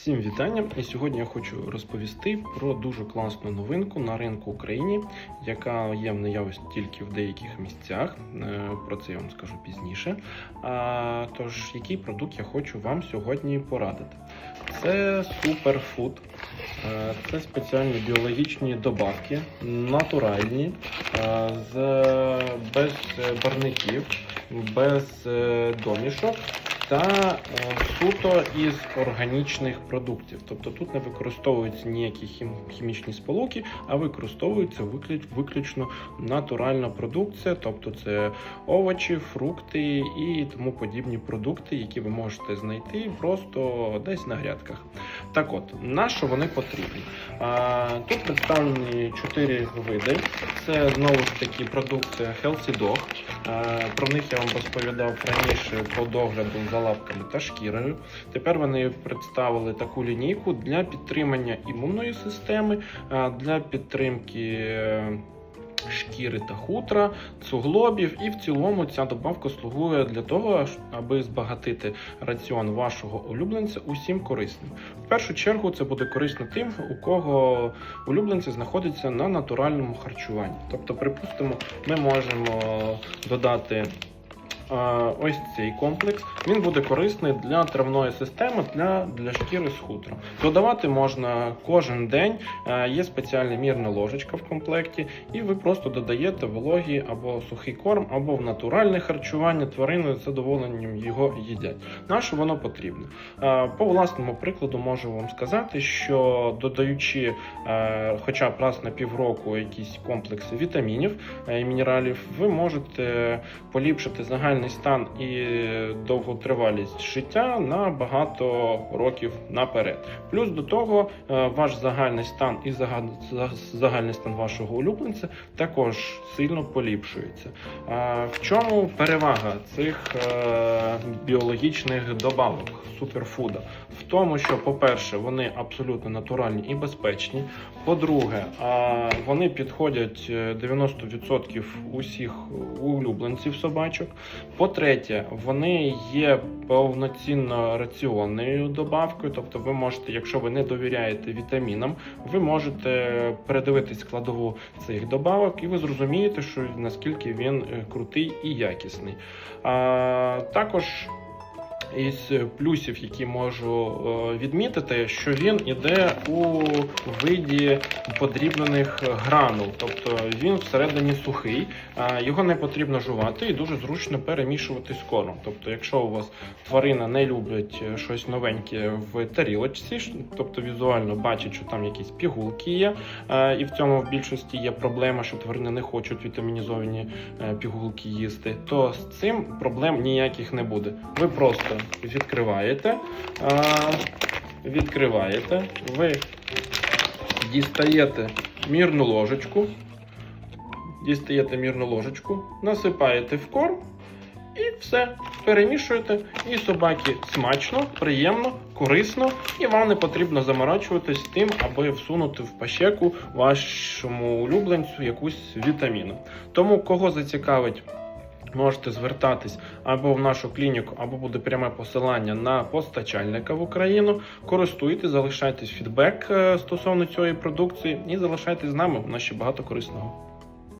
Всім вітання! І сьогодні я хочу розповісти про дуже класну новинку на ринку України, яка є в наявності тільки в деяких місцях. Е, Про це я вам скажу пізніше. Тож, який продукт я хочу вам сьогодні порадити? Це суперфуд. Е, Це спеціальні біологічні добавки, натуральні, е, без барників, без домішок та е, суто із органічних продуктів. Тобто тут не використовуються ніякі хім- хімічні сполуки, а використовується виклю- виключно натуральна продукція, тобто це овочі, фрукти і тому подібні продукти, які ви можете знайти просто десь на грядках. Так от, на що вони потрібні? Тут представлені чотири види. Це знову ж таки продукція Healthy Dog. Е, Про них я вам розповідав раніше по догляду за лапками та шкірою. Тепер вони представили таку лінійку для підтримання імунної системи, е, для підтримки. Шкіри та хутра, суглобів, і в цілому ця добавка слугує для того, аби збагатити раціон вашого улюбленця усім корисним. В першу чергу це буде корисно тим, у кого улюбленці знаходяться на натуральному харчуванні. Тобто, припустимо, ми можемо додати. Ось цей комплекс він буде корисний для травної системи, для, для шкіри з хутром. Додавати можна кожен день. Е, Є спеціальна мірна ложечка в комплекті, і ви просто додаєте вологий або сухий корм, або в натуральне харчування тварини з задоволенням його їдять. На що воно потрібно? Е, По власному прикладу можу вам сказати, що додаючи е, хоча б раз на півроку якісь комплекси вітамінів і мінералів, ви можете поліпшити загальний стан і довготривалість життя на багато років наперед. Плюс до того, е, ваш загальний стан і загальний стан вашого улюбленця також сильно поліпшується. В чому перевага цих е, біологічних добавок суперфуда? В тому, що, по-перше, вони абсолютно натуральні і безпечні. По-друге, вони підходять е, 90% усіх улюбленців собачок. По-третє, вони є повноцінно раціонною добавкою. Тобто, ви можете, якщо ви не довіряєте вітамінам, ви можете передивитись складову цих добавок, і ви зрозумієте, що наскільки він е, крутий і якісний. А, також із плюсів, які можу е, відмітити, що він іде у виді подрібнених гранул, тобто він всередині сухий, його не потрібно жувати і дуже зручно перемішувати з кормом. Тобто, якщо у вас тварина не любить е, щось новеньке в тарілочці, тобто візуально бачить, що там якісь пігулки є, е, і в цьому в більшості є проблема, що тварини не хочуть вітамінізовані пігулки їсти, то з цим проблем ніяких не буде. Ви просто відкриваєте, відкриваєте, ви дістаєте мірну ложечку, дістаєте мірну ложечку, насипаєте в корм і все. Перемішуєте, і собаки смачно, приємно, корисно, і вам не потрібно заморачуватись тим, аби всунути в пащеку вашому улюбленцю якусь вітаміну. Тому кого зацікавить. Можете звертатись або в нашу клініку, або буде пряме посилання на постачальника в Україну. Користуйтесь, залишайтесь фідбек е, стосовно цієї продукції і залишайтесь з нами. У нас ще багато корисного.